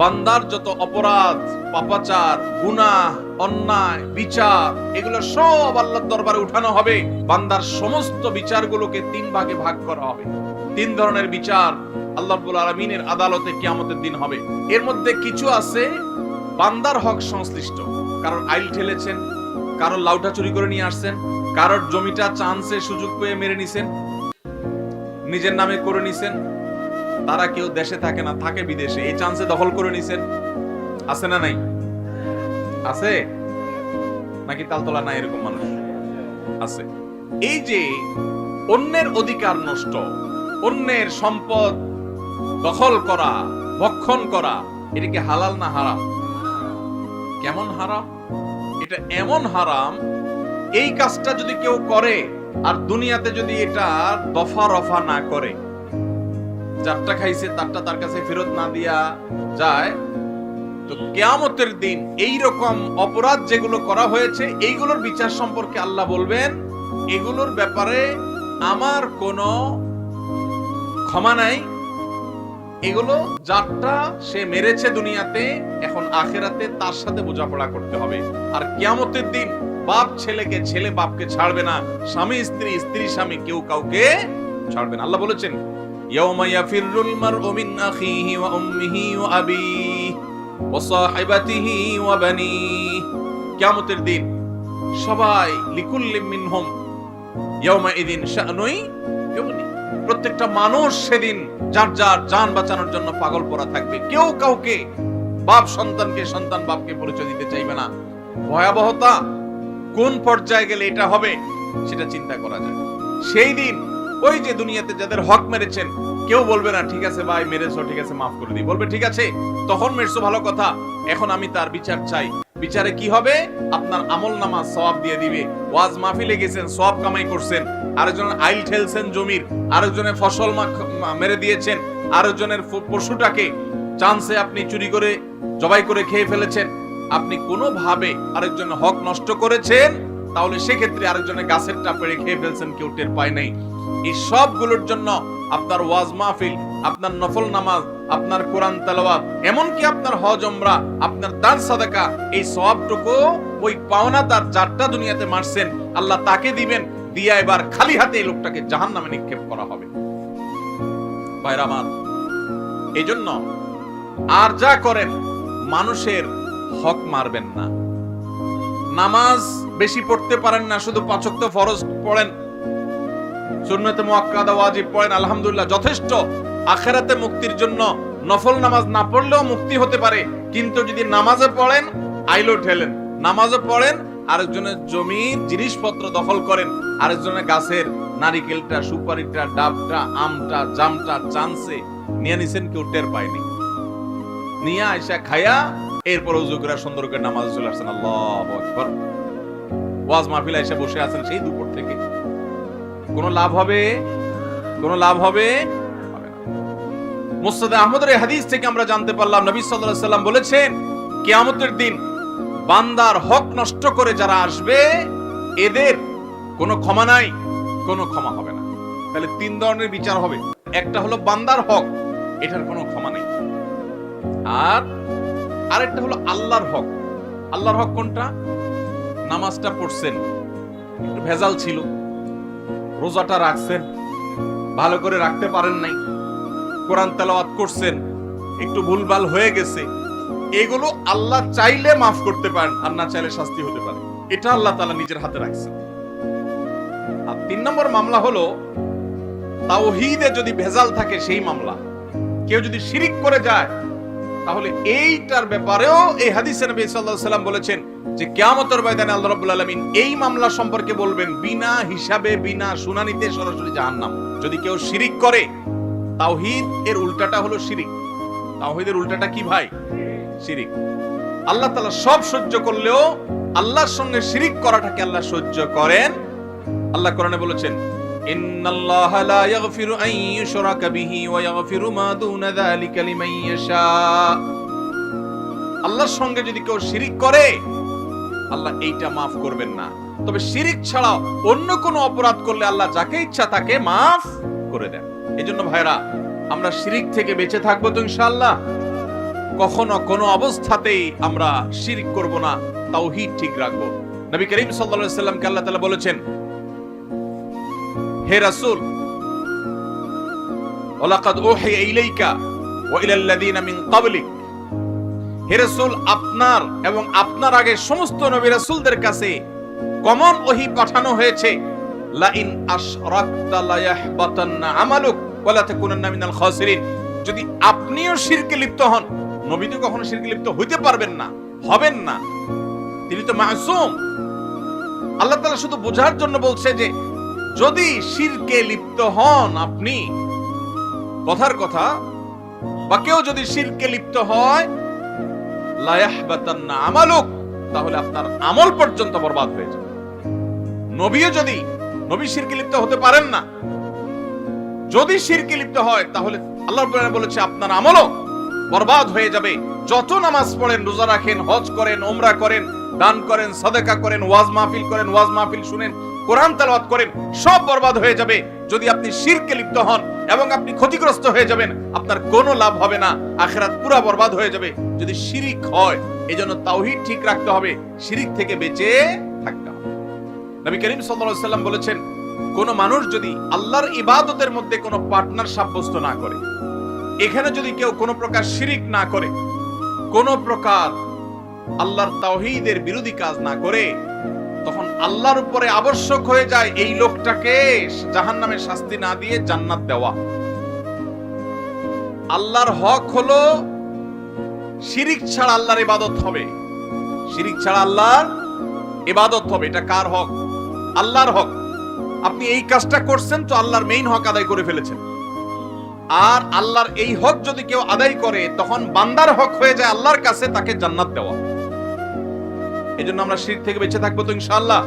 বান্দার যত অপরাধ, পাপাচার, গুনাহ, অন্যায়, বিচার, এগুলো সব আল্লাহর দরবারে উঠানো হবে। বান্দার সমস্ত বিচারগুলোকে তিন ভাগে ভাগ করা হবে। তিন ধরনের বিচার আল্লাহ আলামিনের আদালতে কিয়ামতের দিন হবে। এর মধ্যে কিছু আছে বান্দার হক সংশ্লিষ্ট। কারণ আইল ঠেলেছেন কারোর লাউটা চুরি করে নিয়ে আসছেন, কারোর জমিটা চান্সে সুযোগ পেয়ে মেরে নিছেন, নিজের নামে করে নিছেন তারা কেউ দেশে থাকে না, থাকে বিদেশে। এই চান্সে দখল করে নিছেন। আছে না নাই? আছে? নাকি তালতলা নাই এরকম মানুষ? আছে। এই যে অন্যের অধিকার নষ্ট, অন্যের সম্পদ দখল করা, ভক্ষণ করা, এটা কি হালাল না হারাম? কেমন হারাম? এটা এমন হারাম, এই কাজটা যদি কেউ করে, আর দুনিয়াতে যদি এটা দফা রফা না করে যারটা খাইছে, তারটা তার কাছে ফেরত না দিয়া যায়। তো কেয়ামতের দিন এই রকম অপরাধ যেগুলো করা হয়েছে, এইগুলোর বিচার সম্পর্কে আল্লাহ বলবেন, এগুলোর ব্যাপারে আমার কোনো ক্ষমা নাই। এগুলো যারটা সে মেরেছে দুনিয়াতে, এখন আখেরাতে তার সাথে বোঝাপড়া করতে হবে। আর কিয়ামতের দিন বাপ ছেলেকে, ছেলে বাপকে ছাড়বে না, স্বামী, স্ত্রী স্ত্রী, স্বামী কেউ কাউকে ছাড়বে না। আল্লাহ বলেছেন আখিহি ওয়া উম্মিহি ওয়া আবিহি ওয়া সাহিবাতিহি ওয়া বানিহি কিয়ামতের দিন সবাই লিকুল্লি মিনহুম ইয়াউমা ইদিন শানুই ইউগনি। প্রত্যেকটা মানুষ সেদিন যার যার জান বাঁচানোর জন্য পাগল পড়া থাকবে। কেউ কাউকে বাপ সন্তানকে, সন্তান বাপকে পরিচয় দিতে চাইবে না। ভয়াবহতা কোন পর্যায়ে গেলে এটা হবে, সেটা চিন্তা করা যায়। সেই দিন ওই যে দুনিয়াতে যাদের হক মেরেছেন, কেউ বলবে না, ঠিক আছে ভাই, মেরেছো, ঠিক আছে, মাফ করে দিই। বলবে, ঠিক আছে, তখন মেরেছো, ভালো কথা। এখন আমি তার বিচার চাই। বিচারে কি হবে? আপনার আমল নামা সওয়াব দিয়ে দিবে। ওয়াজ মাহফিলে গেছেন, সওয়াব কামাই করছেন, আরেকজনের আইল ঠেলছেন জমির, আরেকজনের ফসল মেরে দিয়েছেন, আরেকজনের পশুটাকে চান্সে আপনি চুরি করে, জবাই করে খেয়ে ফেলেছেন। আপনি কোনোভাবে আরেকজনের হক নষ্ট করেছেন, তাহলে সেক্ষেত্রে আরেকজনের গাছেরটা পেড়ে খেয়ে ফেলছেন, কেউ টের পায় নাই। এই সবগুলোর জন্য আপনার ওয়াজ মাহফিল, আপনার নফল নামাজ, আপনার কোরআন তেলাওয়াত, এমনকি আপনার হজ ওমরা আপনার দান, সাদাকা, এই সবটুকু ওই পাওনা তার যারটা দুনিয়াতে মারছেন, আল্লাহ তাকে দিবেন, দিয়া এবার খালি হাতে এই লোকটাকে জাহান নামে নিক্ষেপ করা হবে। ভাইরা এই জন্য আর যা করেন, মানুষের হক মারবেন না। নামাজ বেশি পড়তে পারেন না, শুধু পাঁচক্ত ফরজ পড়েন সুন্নতে মুআক্কাদা ওয়াজিব পড়েন, আলহামদুলিল্লাহ, যথেষ্ট। আখেরাতে মুক্তির জন্য নফল নামাজ না পড়লেও মুক্তি হতে পারে, কিন্তু যদি নামাজে পড়েন, আইলো ঠেলেন। নামাজে পড়েন, আরেকজনের জমির জিনিসপত্র দখল করেন, আরেকজনের গাছের নারিকেলটা, সুপারিটা, ডাবটা, আমটা, জামটা চান্সে নিয়ে নিছেন, কেউ টের পায়নি। নিয়ে আইসা খায়া এরপর উজু করে সুন্দর করে নামাজ চলে আসছেন। আল্লাহ আকবার। ওয়াজ মাহফিল এসে বসে আছেন সেই দুপুর থেকে। কোনো লাভ হবে? কোনো লাভ হবে। মুস্তাদে আহমদের হাদিস থেকে আমরা জানতে পারলাম, নবী আলাইহি সাল্লাম বলেছেন, কিয়ামতের দিন বান্দার হক নষ্ট করে যারা আসবে, এদের কোনো ক্ষমা নাই, কোনো ক্ষমা হবে না। তাহলে তিন ধরনের বিচার হবে। একটা হলো বান্দার হক, এটার কোনো ক্ষমা নেই। আর আরেকটা হলো আল্লাহর হক। আল্লাহর হক কোনটা? নামাজটা পড়ছেন। একটু ভেজাল ছিল। রোজাটা রাখছেন, ভালো করে রাখতে পারেন নাই, কোরআন তেলাওয়াত করছেন, একটু ভুলভাল হয়ে গেছে, এগুলো আল্লাহ চাইলে মাফ করতে পারেন, আর না চাইলে শাস্তি হতে পারে। এটা আল্লাহ তালা নিজের হাতে রাখছেন। আর তিন নম্বর মামলা হলো, তাওহীদে যদি ভেজাল থাকে সেই মামলা। কেউ যদি শিরিক করে যায় তাহলে এইটার ব্যাপারেও এই হাদিসে নবী সাল্লাল্লাহু আলাইহি সাল্লাম বলেছেন যে কিয়ামতের ময়দানে আল্লাহ রাব্বুল আলামিন এই মামলা সম্পর্কে বলবেন বিনা হিসাবে, বিনা শুনানিতে সরাসরি জাহান্নাম। যদি কেউ শিরিক করে, তাওহীদ এর উল্টাটা হলো শিরিক। তাওহীদের উল্টাটা কি ভাই? শিরিক। আল্লাহ তাআলা সব সহ্য করলেও আল্লাহর সঙ্গে শিরিক করাটাকে আল্লাহ সহ্য করেন। আল্লাহ কোরআনে বলেছেন লা ইয়াগফিরু আন ইউশরাকা বিহি ওয়া ইয়াগফিরু মা দুনা যালিকা লিমান ইয়াশা। আল্লাহর সঙ্গে যদি কেউ শিরিক করে, আল্লাহ এইটা মাফ করবেন না। তবে শিরিক অন্য অপরাধ করলে আল্লাহ যাকে ইচ্ছা তাকে মাফ করে দেন। ভাইরা আমরা শিরিক থেকে বেঁচে থাকব তো ইনশাআল্লাহ। কখনো কোনো অবস্থাতেই আমরা শিরিক করব না, তাওহীদ ঠিক রাখব। নবী করিম সাল্লাল্লাহু সাল্লামকে আল্লাহ তাআলা বলেছেন হে রাসূল হে আপনার এবং আপনার আগে সমস্ত নবী কাছে কমন ওহী পাঠানো হয়েছে। আশরাকতা আমালুক তাকুনান্না মিনাল খাসিরিন। যদি আপনিও শিরকে লিপ্ত হন, নবী তো কখনো শিরকে লিপ্ত হইতে পারবেন না, হবেন না। তিনি তো মাসুম। আল্লাহ তাআলা শুধু বোঝার জন্য বলছে যে যদি শিরকে লিপ্ত হন আপনি, কথার কথা, বা কেউ যদি শিরকে লিপ্ত হয় আমালুক, তাহলে আপনার আমল পর্যন্ত বরবাদ হয়ে যাবে। নবীও যদি, নবী শিরকে লিপ্ত হতে পারেন না, যদি শিরকে লিপ্ত হয়, তাহলে আল্লাহ বলেছে, আপনার আমলও বরবাদ হয়ে যাবে। যত নামাজ পড়েন, রোজা রাখেন, হজ করেন ওমরা করেন, দান করেন, সাদাকা করেন, ওয়াজ মাহফিল করেন, ওয়াজ মাহফিল শুনেন কোরআন তেলাওয়াত করেন, সব বরবাদ হয়ে যাবে। যদি আপনি শিরকে লিপ্ত হন এবং আপনি ক্ষতিগ্রস্ত হয়ে যাবেন, আপনার কোনো লাভ হবে না। আখেরাত পুরা বরবাদ হয়ে যাবে। যদি শিরিক হয়, এজন্য তাওহীদ ঠিক রাখতে হবে। শিরিক থেকে বেঁচে থাকতে হবে। নবী করিম সাল্লাল্লাহু সাল্লাম বলেছেন, কোন মানুষ যদি আল্লাহর ইবাদতের মধ্যে কোনো পার্টনার সাব্যস্ত না করে, এখানে যদি কেউ কোনো প্রকার শিরিক না করে, কোন প্রকার আল্লাহর তাওহীদের বিরোধী কাজ না করে তখন আল্লাহর উপরে আবশ্যক হয়ে যায় এই লোকটাকে জাহান্নামের শাস্তি না দিয়ে জান্নাত দেওয়া। আল্লাহর হক হলো শিরিক ছাড়া আল্লাহর ইবাদত হবে। শিরিক ছাড়া আল্লাহর ইবাদত হবে, এটা কার হক? আল্লাহর হক। আপনি এই কাজটা করছেন তো আল্লাহর মেইন হক আদায় করে ফেলেছেন। আর আল্লাহর এই হক যদি কেউ আদায় করে, তখন বান্দার হক হয়ে যায় আল্লাহর কাছে তাকে জান্নাত দেওয়া। এই জন্য আমরা শির থেকে বেঁচে থাকব তো ইনশাআল্লাহ।